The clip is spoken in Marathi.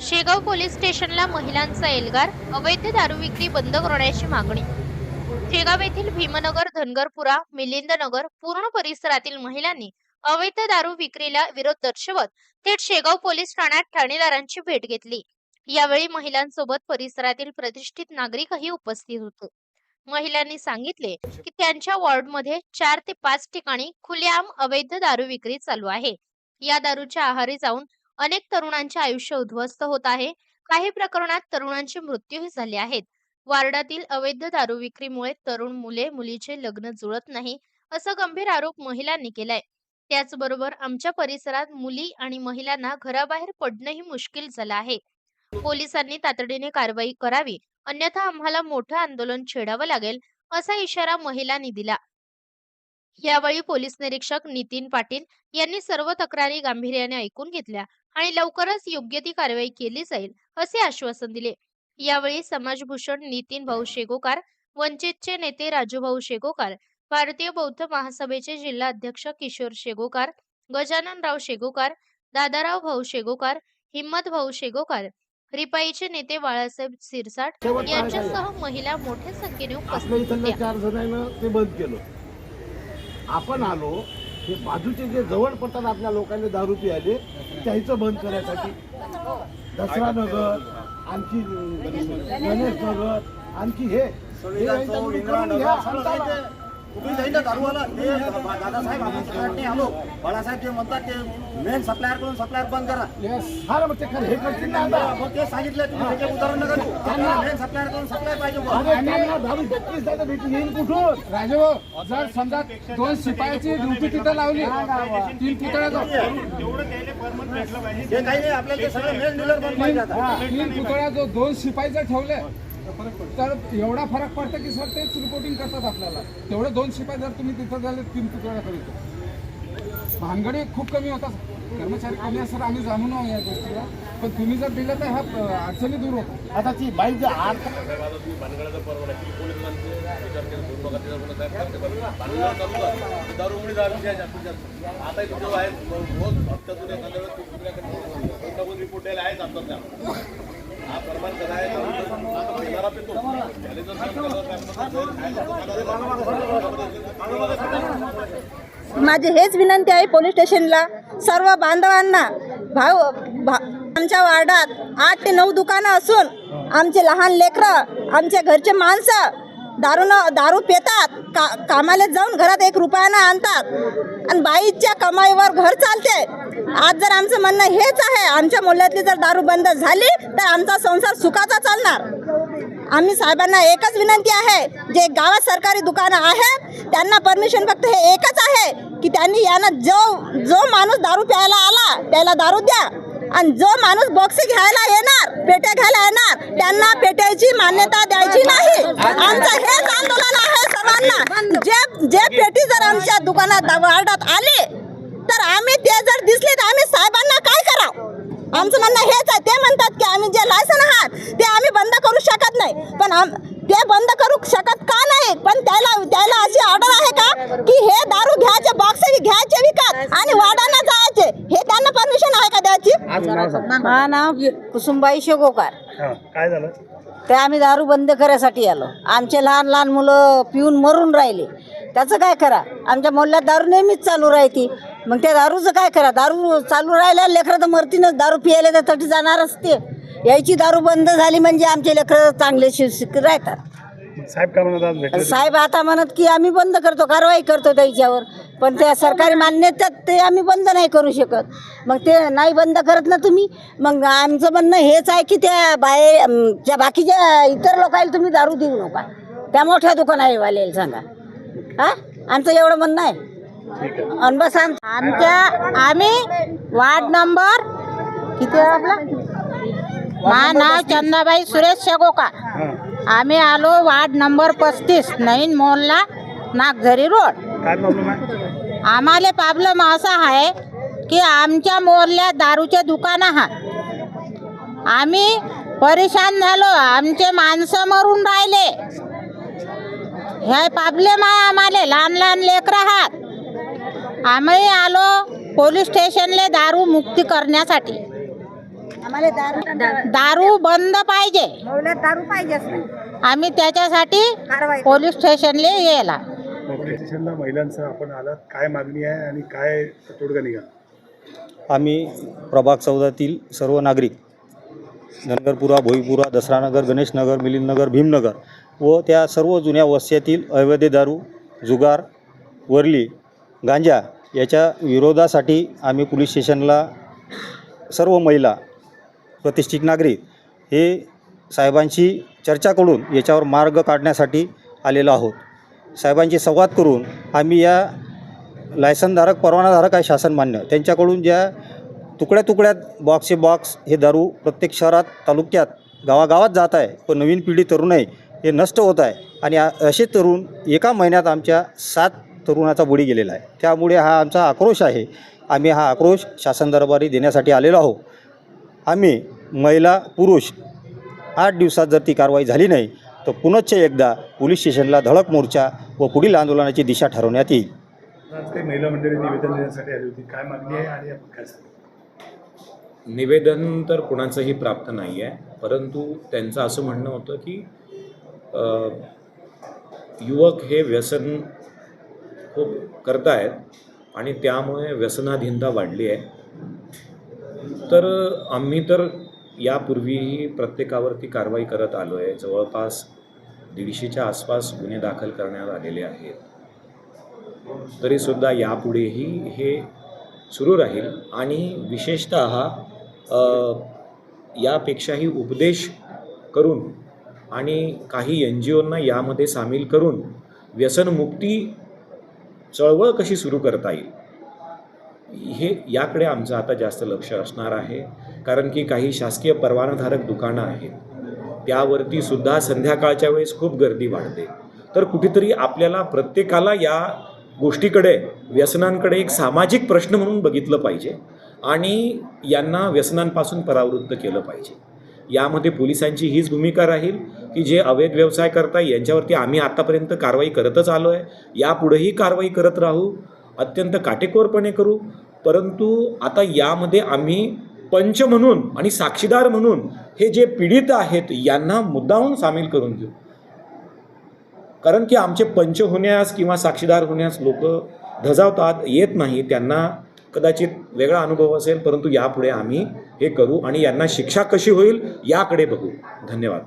शेगाव पोलीस स्टेशनला महिलांचा एल्गार अवैध दारू विक्री बंद करण्याची मागणी. शेगाव येथील भीमनगर धनगरपुरा मिलिंदनगर पूर्ण परिसरातील महिलांनी अवैध दारू विक्रीला विरोध दर्शवत थेट शेगाव पोलीस ठाण्यात ठाणेदारांची भेट घेतली. यावेळी महिलांसोबत परिसरातील प्रतिष्ठित नागरिकही उपस्थित होते. महिलांनी सांगितले की त्यांच्या वॉर्डमध्ये चार ते पाच ठिकाणी खुलेआम अवैध दारू विक्री चालू आहे. या दारूच्या आहारी जाऊन अनेक तरुणांचे आयुष्य उद्ध्वस्त होत आहे. काही प्रकरणात तरुणांचे मृत्यूही झाले आहेत. वार्डातील अवैध दारू विक्रीमुळे तरुण मुले मुलीचे लग्न जुळत नाही असा गंभीर आरोप महिलांनी केलाय. त्याचबरोबर आमच्या परिसरात मुली आणि महिलांना घराबाहेर पडणंही मुश्किल झालं आहे. पोलिसांनी तातडीने कारवाई करावी अन्यथा आम्हाला मोठं आंदोलन छेडावं लागेल असा इशारा महिलांनी दिला. यावेळी पोलीस निरीक्षक नितीन पाटील यांनी सर्व तक्रारी गांभीर्याने ऐकून घेतल्या आणि लवकरच योग्य ती कारवाई केली जाईल असे आश्वासन दिले. यावेळी समाजभूषण नितीन भाऊ शेगोकार वंचितचे नेते राजूभाऊ शेगोकार भारतीय बौद्ध महासभेचे जिल्हा अध्यक्ष किशोर शेगोकार गजाननराव शेगोकार दादाराव भाऊ शेगोकार हिम्मत भाऊ शेगोकार रिपाईचे नेते बाळासाहेब सिरसाट यांच्यासह महिला मोठ्या संख्येने उपस्थित होत्या चार जणांना ते बंद केलं आपण आलो हे बाजूचे जे जवळ पडतात आपल्या लोकांनी दारू पियाले त्याचं बंद करायसाठी. दसरा नगर आणखी गणेश नगर आणखी हे. तुम्ही जाईल ते दादासाहेब आपण सप्लायर नाही आलो. बाळासाहेब ते म्हणतात ते मेन सप्लायर करून सप्लायर बंद करा. हा मग ते हे करतील ना आता. मग ते सांगितलं तुम्ही त्याचे उदाहरण नका देऊ. त्यांना मेन सप्लायर करून सप्लाय पाहिजे बुवा. दारू भेटून येईल कुठून? जर समजा दोन शिपायाची ड्युटी तिथं लावली तीन काही नाही आपल्याला ते सगळं मेन डीलर बंद पाहिजे तीन पुतळ्या जो दोन शिपाई जर ठेवले तर एवढा फरक पडतो की सर तेच रिपोर्टिंग करतात आपल्याला. तेवढे दोन शिपाई जर तुम्ही तिथं झाले तीन पुतळ्या करीत. भानगडी खूप कमी होतात. कर्मचारी कमी असतात आम्ही जाणून आहोत या गोष्टीला. पण तुम्ही जर दिलं तर ह्या अडचणी दूर होतात. आता ती बाई जे आत आता रिपोर्ट द्यायला आहेच आता माझी हेच विनंती आहे पोलीस स्टेशनला. सर्व बांधवांना भाऊ भा आमच्या वार्डात आठ ते नऊ दुकानं असून आमचे लहान लेकरं आमच्या घरचे माणसं दारू न दारू पितात का कामाला जाऊन घरात एक रुपयानं आणतात. आणि बाईच्या कमाईवर घर चालते. आज जर आमचं म्हणणं हेच आहे आमच्या मूल्यातली जर दारू बंद झाली तर आमचा संसार सुखाचा चालणार. आम्ही साहेबांना एकच विनंती आहे जे गावात सरकारी दुकानं आहे त्यांना परमिशन फक्त हे एकच आहे की त्यांनी यांना जो जो माणूस दारू प्यायला आला त्याला दारू द्या. आणि जो माणूस बॉक्स घ्यायला येणार पेट्या घ्यायला येणार त्यांना पेट्याची मान्यता द्यायची नाही. आमचं हेच आंदोलन आहे सर्वांना. जे जे पेटी जर आमच्या दुकानात वार्डात आली तर आम्ही ते जर दिसले तर आम्ही साहेबांना काय करावं? आमचं म्हणणं हेच आहे. ते म्हणतात की आम्ही जे लायसन आहात ते आम्ही बंद करू शकत नाही. पण आम ते बंद करू शकत का नाही? पण त्याला त्याला अशी ऑर्डर आहे का? की हे दारू घ्यायचे बॉक्स घ्यायचे विकत आणि वाडांना जायचे हे त्यांना परमिशन आहे का माझं नाव कुसुमबाई शेगोकार. काय झालं? ते आम्ही दारू बंद करायसाठी आलो. आमचे लहान लहान मुलं पिऊन मरून राहिले. त्याचं काय करा? आमच्या मोहल्ल्यात दारू नेहमीच चालू राहते. मग त्या दारूचं काय करा? दारू चालू राहिल्या लेकरं तर मरतीनच. दारू पियाले तर तटी जाणारच ते यायची दारू बंद झाली म्हणजे आमचे लेकरं चांगले शिक्षित राहतात. साहेब काय म्हणत आज भेटले साहेब आता म्हणत की आम्ही बंद करतो कारवाई करतो त्याच्यावर. पण त्या सरकारी मान्यतेत ते आम्ही बंद नाही करू शकत. मग ते नाही बंद करत ना तुम्ही मग आमचं म्हणणं हेच आहे की त्या बाहे अं, ज्या बाकीच्या इतर लोकांना तुम्ही दारू देऊ नका. त्या मोठ्या दुकानावाल्याला सांगा. हा? आमचं एवढं म्हणणं आहे. आणि बस आम आमच्या आम्ही वार्ड नंबर किती आहे आपला? मा नाव चंदाबाई सुरेश शेगोकार आम्ही आलो वार्ड नंबर पस्तीस नवीन मोहल्ला नागझरी रोड. काय प्रॉब्लेम आहे? आम्हाला प्रॉब्लेम असा आहे की आमच्या मोहल्ल्यात दारूचे दुकान आहात आम्ही परेशान झालो. आमचे माणसं मरून राहिले. हे प्रॉब्लेम आहे आम्हाला. लहान लहान लेकरं आहात. आम्ही आलो पोलीस स्टेशनले दारू मुक्ती करण्यासाठी. आम्हाला दारू दारू बंद पाहिजे. दारू पाहिजेच नाही. आम्ही त्याच्यासाठी कारवाई पोलीस स्टेशनला यायला. पोलीस स्टेशनला महिलांचं आपण आलात. काय मागणी आहे आणि काय तोडगा निघाला? आम्ही प्रभाग चौदातील सर्व नागरिक धनगरपुरा भोईपुरा दसरानगर गणेशनगर मिलिंदनगर भीमनगर व त्या सर्व जुन्या वस्त्यातील अवैध दारू जुगार वरली गांजा याच्या विरोधासाठी आम्ही पोलीस स्टेशनला सर्व महिला प्रतिष्ठित नागरिक हे साहेबांशी चर्चा करून याच्यावर मार्ग काढण्यासाठी आलेलो आहोत. साहेबांशी संवाद करून आम्ही या लायसनधारक परवानाधारक आहे शासन मान्य. त्यांच्याकडून ज्या तुकड्या तुकड्यात बॉक्सचे बॉक्स हे दारू प्रत्येक शहरात तालुक्यात गावागावात जात आहे. पण नवीन पिढी तरुण आहे हे नष्ट होत आहे. आणि असे तरुण एका महिन्यात आमच्या सात तरुणाचा बुडी गेलेला आहे. त्यामुळे हा आमचा आक्रोश आहे. आम्ही हा आक्रोश शासन दरबारी देण्यासाठी आलेलो आहोत. आम्ही महिला पुरुष आठ दिवसात जर ती कारवाई झाली नाही तर पुनश्च एकदा पोलीस स्टेशनला धडक मोर्चा व पुढील आंदोलनाची दिशा ठरवण्यात येईल. महिला मंडळी निवेदन देण्यासाठी आली होती. काय मागणी आहे आणि आपण काय सांगू? निवेदन तर कुणाचंही प्राप्त नाही आहे परंतु त्यांचं असं म्हणणं होतं की युवक हे व्यसन खूप करतायत आणि त्यामुळे व्यसनाधीनता वाढली आहे. तर आम्ही तर यापूर्वीही प्रत्येकावरती कारवाई करत आलो आहे जवळपास दीडशेच्या आसपास गुन्हे दाखल करण्यात आलेले आहेत. तरीसुद्धा यापुढेही हे सुरू राहील आणि विशेषत यापेक्षाही उपदेश करून आणि काही एन जी ओंना यामध्ये सामील करून व्यसनमुक्ती चळवळ कशी सुरू करता येईल हे याकडे आमचं आता जास्त लक्ष असणार आहे. कारण की काही शासकीय परवानाधारक दुकानं आहेत. त्यावरती सुद्धा संध्याकाळच्या वेळेस खूप गर्दी वाढते. तर कुठेतरी आपल्याला प्रत्येकाला या गोष्टीकडे व्यसनांकडे एक सामाजिक प्रश्न म्हणून बघितलं पाहिजे आणि यांना व्यसनांपासून परावृत्त केलं पाहिजे. यामध्ये पोलिसांची हीच भूमिका राहील की जे अवैध व्यवसाय करताय यांच्यावरती आम्ही आतापर्यंत कारवाई करतच आलो आहे यापुढेही कारवाई करत राहू. अत्यंत काटेकोरपणे करू. परंतु आता यामध्ये आम्ही पंच म्हणून आणि साक्षीदार म्हणून हे जे पीडित आहेत यांना मुद्दाहून सामील करून घेऊ. कारण की आमचे पंच होण्यास किंवा साक्षीदार होण्यास लोक धजावतात येत नाही त्यांना कदाचित वेगळा अनुभव असेल परंतु यापुढे आम्ही हे करू आणि यांना शिक्षा कशी होईल याकडे बघू. धन्यवाद.